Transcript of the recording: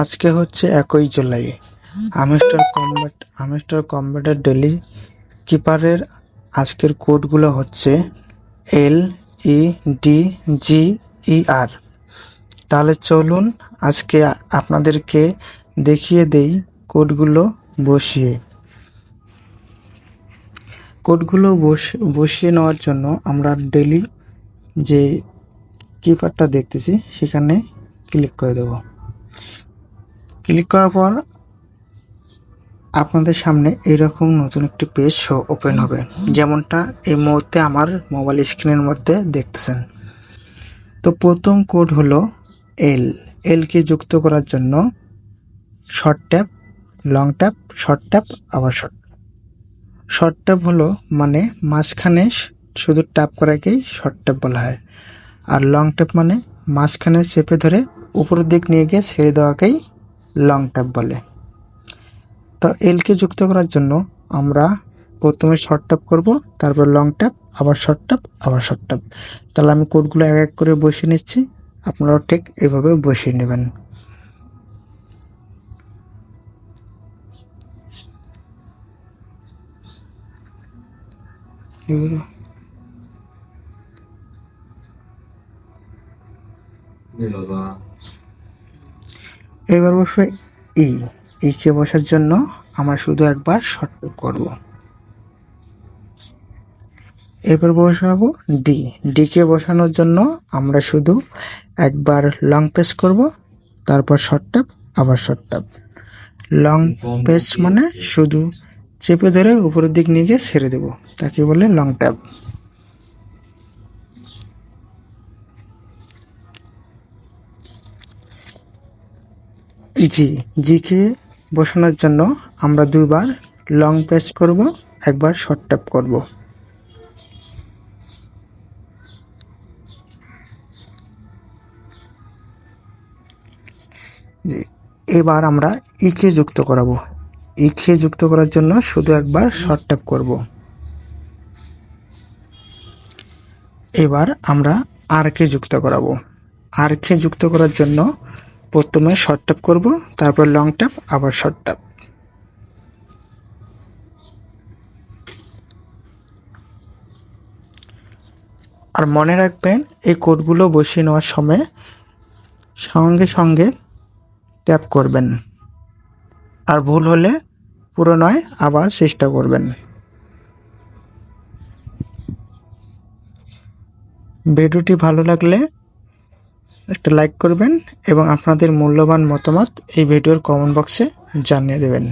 আজকে হচ্ছে একই জুলাই। আমিস্টার কম্ব্যাট আমিস্টার কম্ব্যাটের ডেলি কিপারের আজকের কোডগুলো হচ্ছে এল, ই, ডি, জি, ই, আর। তাহলে চলুন আজকে আপনাদেরকে দেখিয়ে দেই কোডগুলো বসিয়ে। কোডগুলো বস- বসিয়ে নেওয়ার জন্য আমরা ডেলি যে কিপারটা দেখতেছি, সেখানে ক্লিক করে দেব। ক্লিক করার পর আপনাদের সামনে এরকম নতুন একটি পেজ শো ওপেন হবে। যেমনটা এই মুহূর্তে আমার মোবাইল স্ক্রিনের মধ্যে দেখতেছেন। তো প্রথম কোড হলো এল এলকে যুক্ত করার জন্য short tap long tap short tap আবার শর্ট শর্ট ট্যাপ হলো মানে মাঝখানে শুধু ট্যাপ করাকেই শর্ট ট্যাপ বলা হয়। আর লং ট্যাপ মানে মাঝখানে চেপে ধরে উপরের দিক নিয়ে গিয়ে ছেড়ে দেওয়াকেই লং ট্যাপ বলে। তো এলকে যুক্ত করার জন্য আমরা প্রথমে শর্ট ট্যাপ করব, তারপর লং ট্যাপ আবার শর্ট ট্যাপ আবার শর্ট ট্যাপ তাহলে আমি কোডগুলো এক এক করে বসিয়ে নিচ্ছি, আপনারাও ঠিক এইভাবে বসিয়ে নেবেন। এগুলো এবার বসবে ই। ই কে বসার জন্য আমরা শুধু একবার শর্ট করব। এবার বসাবো ডি। ডি কে বসানোর জন্য আমরা শুধু একবার লং পেস করব তারপর শর্ট ট্যাপ আবার শর্ট ট্যাপ লং পেস মানে শুধু চেপে ধরে উপরের দিক নিয়ে গিয়ে ছেড়ে দেবো তাকে বলে লং ট্যাপ জি, জিকে বসানোর জন্য আমরা দুবার লং প্রেস করব, একবার শর্ট ট্যাপ করব। এবার আমরা ইকে যুক্ত করাবো। ইকে যুক্ত করার জন্য শুধু একবার শর্ট ট্যাপ করব। এবার আমরা আরকে যুক্ত করাবো। আরকে যুক্ত করার জন্য প্রথমে শর্ট ট্যাপ করব, তারপর লং ট্যাপ আবার শর্ট ট্যাপ আর মনে রাখবেন, এই কোডগুলো বসিয়ে নেওয়ার সময় সঙ্গে সঙ্গে ট্যাপ করবেন। আর ভুল হলে পুরো নয়, আবার চেষ্টা করবেন। ভিডিওটি ভালো লাগলে একটা লাইক করবেন এবং আপনাদের মূল্যবান মতামত এই ভিডিওর কমেন্ট বক্সে জানিয়ে দেবেন।